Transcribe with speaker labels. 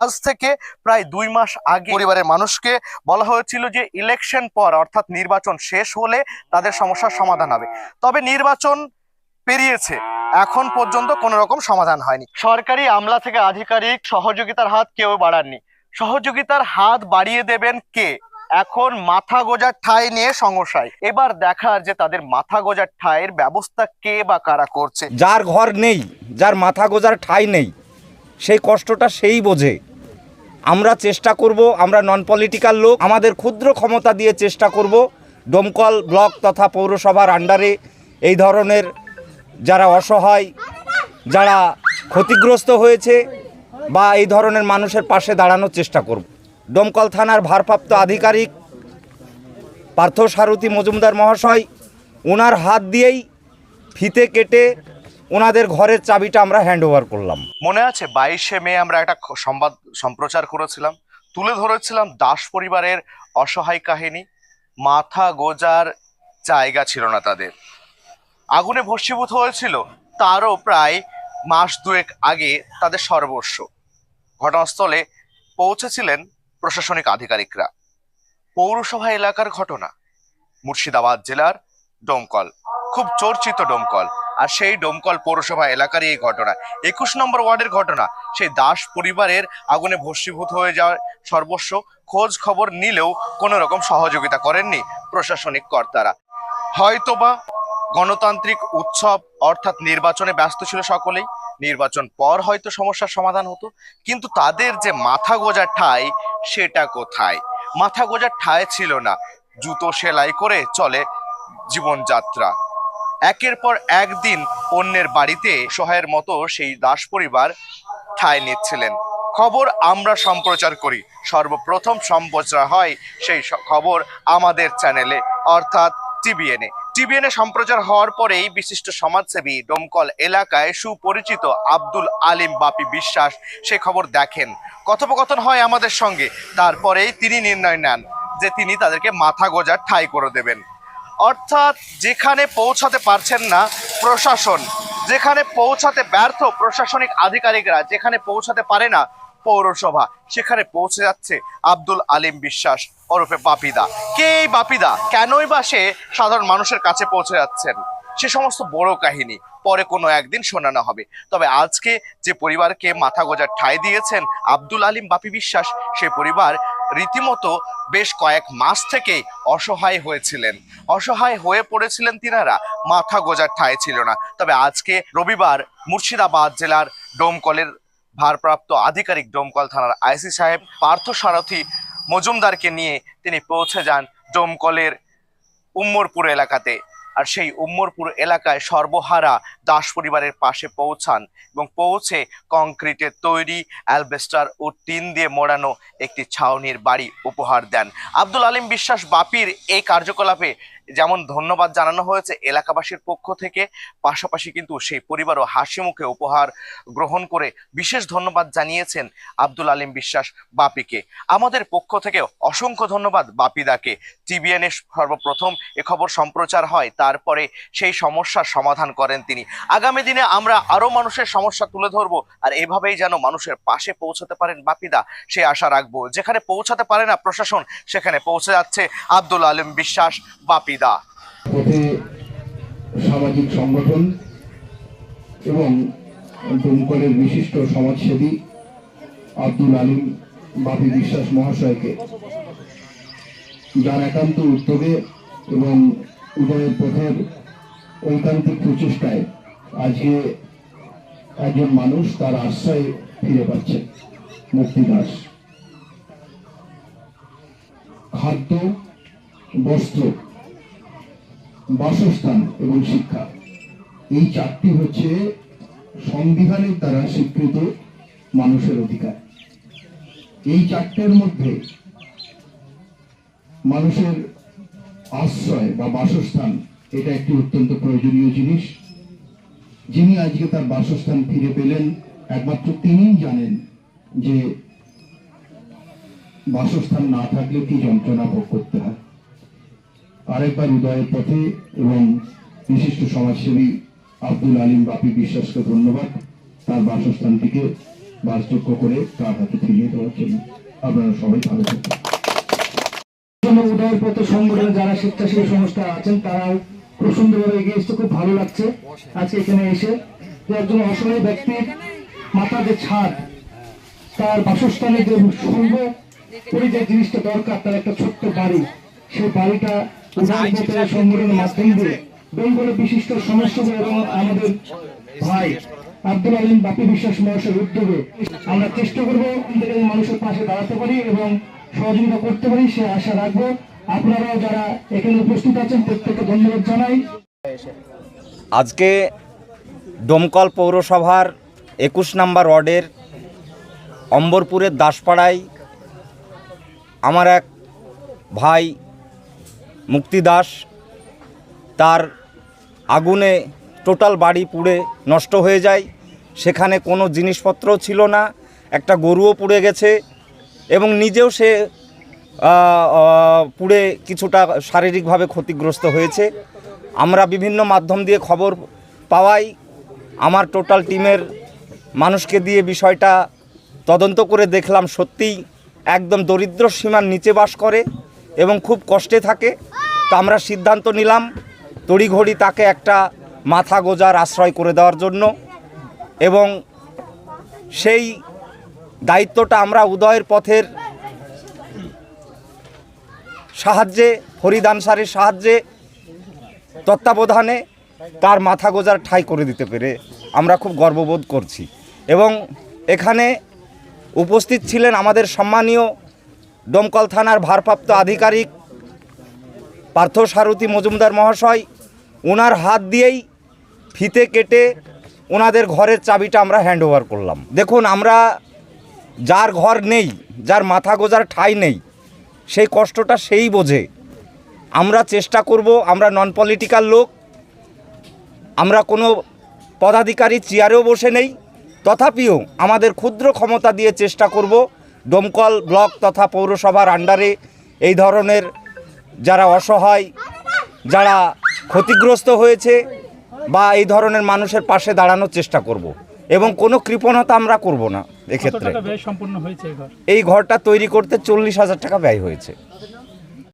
Speaker 1: আজ থেকে প্রায় দুই মাস আগে পরিবারের মানুষকে বলা হয়েছিল যে ইলেকশন পর, অর্থাৎ নির্বাচন শেষ হলে তাদের সমস্যার সমাধান হবে। তবে নির্বাচন পেরিয়েছে। এখন পর্যন্ত কোনো রকম সমাধান হয়নি। সরকারি আমলা থেকে আধিকারিক সহযোগিতার হাত কেউ বাড়াননি। সহযোগিতার হাত বাড়িয়ে দেবেন কে? এখন মাথা গোজার ঠাঁই নিয়ে সমস্যায় এবার দেখার যে তাদের মাথা গোজার ঠাঁইয়ের ব্যবস্থা কে বা কারা করছে।
Speaker 2: যার ঘর নেই, যার মাথা গোজার ঠাঁই নেই, সেই কষ্টটা সেই বোঝে। আমরা চেষ্টা করব, আমরা নন পলিটিক্যাল লোক, আমাদের ক্ষুদ্র ক্ষমতা দিয়ে চেষ্টা করব ডোমকল ব্লক তথা পৌরসভার আন্ডারে এই ধরনের যারা অসহায়, যারা ক্ষতিগ্রস্ত হয়েছে বা এই ধরনের মানুষের পাশে দাঁড়ানোর চেষ্টা করব। ডোমকল থানার ভারপ্রাপ্ত আধিকারিক পার্থ সারথী মজুমদার মহাশয় ওনার হাত দিয়েই ফিতে কেটে ওনাদের ঘরের চাবিটা আমরা হ্যান্ড ওভার করলাম।
Speaker 1: মনে আছে বাইশে মে আমরা একটা সংবাদ সম্প্রচার করেছিলাম। তুলে ধরেছিলাম দাস পরিবারের অসহায় কাহিনী। মাথা গোজার জায়গা ছিল না তাদের। আগুনে ভস্মীভূত হয়েছিল তারও প্রায় মাস দুয়েক আগে তাদের সর্বস্ব। ঘটনাস্থলে পৌঁছেছিলেন প্রশাসনিক আধিকারিকরা। পৌরসভা এলাকার ঘটনা। মুর্শিদাবাদ জেলার ডোমকল। খুব চর্চিত ডোমকল। আর সেই ডোমকল পৌরসভা এলাকারই এই ঘটনা। একুশ নম্বর ওয়ার্ডের ঘটনা। সেই দাস পরিবারের আগুনে ভস্মীভূত হয়ে যাওয়ার সর্বস্ব খোঁজ খবর নিলেও কোনো রকম সহযোগিতা করেননি প্রশাসনিক কর্তারা। হয়তোবা গণতান্ত্রিক উৎসব অর্থাৎ নির্বাচনে ব্যস্ত ছিল সকলেই। নির্বাচন পর হয়তো সমস্যার সমাধান হতো। কিন্তু তাদের যে মাথা গোজার ঠাই, সেটা কোথায়? মাথা গোজার ঠাই ছিল না। জুতো সেলাই করে চলে জীবনযাত্রা। একের পর একদিন অন্যের বাড়িতে সহায়ের মতো সেই দাস পরিবার ঠাঁই নিচ্ছিলেন। খবর আমরা সম্প্রচার করি। সর্বপ্রথম সম্প্রচার হয় সেই খবর আমাদের চ্যানেলে, অর্থাৎ টিবিএনএ টিবিএনএ সম্প্রচার হওয়ার পরেই বিশিষ্ট সমাজসেবী ডোমকল এলাকায় সুপরিচিত আব্দুল আলিম বাপি বিশ্বাস সে খবর দেখেন। কথোপকথন হয় আমাদের সঙ্গে। তারপরেই তিনি নির্ণয় নেন যে তিনি তাদেরকে মাথা গোজার ঠাঁই করে দেবেন। অর্থাৎ যেখানে পৌঁছাতে পারছেন না প্রশাসন, যেখানে পৌঁছাতে ব্যর্থ প্রশাসনিক আধিকারিকরা, যেখানে পৌঁছাতে পারে না পৌরসভা, সেখানে পৌঁছে যাচ্ছে আব্দুল আলিম বিশ্বাস ওরফে বাপিদা। কে এই বাপিদা? কেনই বা সে সাধারণ মানুষের কাছে পৌঁছে যাচ্ছেন? সে সমস্ত বড় কাহিনী। পরে কোনো একদিন শোনানো হবে। তবে আজকে যে পরিবারকে মাথা গোজার ঠাঁই দিয়েছেন আব্দুল আলিম বাপি বিশ্বাস, সে পরিবার রীতিমতো বেশ কয়েক মাস থেকেই অসহায় হয়েছিলেন। অসহায় হয়ে পড়েছিলেন তিনারা, মাথা গোজার ঠাঁই ছিল না। তবে আজকে রবিবার মুর্শিদাবাদ জেলার ডোমকলের ভারপ্রাপ্ত আধিকারিক ডোমকল থানার আইসি সাহেব পার্থ সারথী মজুমদারকে নিয়ে তিনি পৌঁছে যান ডোমকলের উম্মরপুর এলাকাতে। আর সেই উম্মরপুর এলাকায় সর্বহারা দাস পরিবারের পাশে পৌঁছান এবং পৌঁছে কংক্রিটের তৈরি অ্যালবেস্টার ও টিন দিয়ে মোড়ানো একটি ছাউনির বাড়ি উপহার দেন। আব্দুল আলিম বিশ্বাস বাপির এই কার্যকলাপে যেমন ধন্যবাদ জানানো হয়েছে এলাকাবাসীর পক্ষ থেকে, পাশাপাশি কিন্তু সেই পরিবারও হাসি মুখে উপহার গ্রহণ করে বিশেষ ধন্যবাদ জানিয়েছেন আব্দুল আলিম বিশ্বাস বাপিকে। আমাদের পক্ষ থেকে অসংখ্য ধন্যবাদ বাপিদাকে। টিবিএনএ সর্বপ্রথম এ খবর সম্প্রচার হয়, তারপরে সেই সমস্যার সমাধান করেন তিনি। আগামী দিনে আমরা আরও মানুষের সমস্যা তুলে ধরবো, আর এভাবেই যেন মানুষের পাশে পৌঁছাতে পারেন বাপিদা, সে আশা রাখব। যেখানে পৌঁছাতে পারে না প্রশাসন, সেখানে পৌঁছে যাচ্ছে আব্দুল আলিম বিশ্বাস বাপিদা
Speaker 3: পথে সামাজিক সংগঠন এবং দমকলের বিশিষ্ট সমাজসেবী আব্দুল আলিম বাপি বিশ্বাস মহাশয়কে যার একান্ত উদ্যোগে এবং উদয়ের পথের ঐকান্তিক প্রচেষ্টায় আজকে একজন মানুষ তার আশ্রয় ফিরে পাচ্ছে মুক্তিদাস খাদ্য, বস্ত্র বাসস্থান এবং শিক্ষা। এই চারটি হচ্ছে সংবিধানের দ্বারা স্বীকৃত মানুষের অধিকার। এই চারটের মধ্যে মানুষের আশ্রয় বা বাসস্থান, এটা একটি অত্যন্ত প্রয়োজনীয় জিনিস। যিনি আজকে তার বাসস্থান ফিরে পেলেন, একমাত্র তিনিই জানেন যে বাসস্থান না থাকলে কি যন্ত্রণা ভোগ করতে হয়। আরেকবার উদয়ের পথে এবং বিশিষ্ট সমাজসেবী আব্দুল আলিম বাপি বিশ্বাসকে ধন্যবাদ। তার বাসস্থানটিকে
Speaker 4: বাসযোগ্য করে তার হাতে ফিরিয়ে দেওয়ার জন্য আপনারা সবাই ভালো থাকবেন উদয়ের পথে সংগঠনে যারা স্বেচ্ছাসেবী সংস্থা আছেন, তারাও খুব সুন্দরভাবে এগিয়ে এসছে, খুব ভালো লাগছে আজকে এখানে এসে। যে একজন অসহায় ব্যক্তির মাথা যে ছাদ, তার বাসস্থানে যে সর্ব পরি যে জিনিসটা দরকার, তার একটা ছোট্ট বাড়ি, সেই বাড়িটা উদয়ের সংগঠনের মাধ্যম দিয়ে বেঙ্গলের বিশিষ্ট সমাজসেবী এবং আমাদের ভাই আব্দুল আলিম বাপি বিশ্বাস মহাশয়ের উদ্যোগে আমরা চেষ্টা করব মানুষের পাশে দাঁড়াতে পারি এবং সহযোগিতা করতে পারি সে আশা রাখব। আপনারাও যারা এখানে উপস্থিত আছেন প্রত্যেককে ধন্যবাদ জানাই।
Speaker 2: আজকে ডোমকল পৌরসভার একুশ নম্বর ওয়ার্ডের অম্বরপুরের দাসপাড়ায় আমার এক ভাই মুক্তি দাস, তার আগুনে টোটাল বাড়ি পুড়ে নষ্ট হয়ে যায়। সেখানে কোনো জিনিসপত্র ছিল না, একটা গরুও পুড়ে গেছে এবং নিজেও সে পুড়ে কিছুটা শারীরিকভাবে ক্ষতিগ্রস্ত হয়েছে। আমরা বিভিন্ন মাধ্যম দিয়ে খবর পাওয়াই, আমার টোটাল টিমের মানুষকে দিয়ে বিষয়টা তদন্ত করে দেখলাম সত্যিই একদম দরিদ্র সীমার নিচে বাস করে। এবং খুব কষ্টে থাকে। তো আমরা সিদ্ধান্ত নিলাম তড়িঘড়ি তাকে একটা মাথা গোজার আশ্রয় করে দেওয়ার জন্য এবং সেই দায়িত্বটা আমরা উদয়ের পথের সাহায্যে, ফরিদ আনসারের সাহায্যে, তত্ত্বাবধানে তার মাথা গোজার ঠাই করে দিতে পেরে আমরা খুব গর্ববোধ করছি। এবং এখানে উপস্থিত ছিলেন আমাদের সম্মানীয় ডোমকল থানার ভারপ্রাপ্ত আধিকারিক পার্থ সারথী মজুমদার মহাশয় ওনার হাত দিয়েই ফিতে কেটে ওনাদের ঘরের চাবিটা আমরা হ্যান্ড ওভার করলাম। দেখুন, আমরা যার ঘর নেই, যার মাথা গোজার ঠাই নেই, সেই কষ্টটা সেই বোঝে। আমরা চেষ্টা করব, আমরা নন পলিটিক্যাল লোক, আমরা কোনো পদাধিকারী চেয়ারেও বসে নেই, তথাপিও আমাদের ক্ষুদ্র ক্ষমতা দিয়ে চেষ্টা করব ডোমকল ব্লক তথা পৌরসভার আন্ডারে এই ধরনের যারা অসহায় যারা ক্ষতিগ্রস্ত হয়েছে বা এই ধরনের মানুষের পাশে দাঁড়ানোর চেষ্টা করব এবং কোনো কৃপণতা আমরা করব না এক্ষেত্রে। এই ঘরটা তৈরি করতে চল্লিশ হাজার টাকা ব্যয় হয়েছে।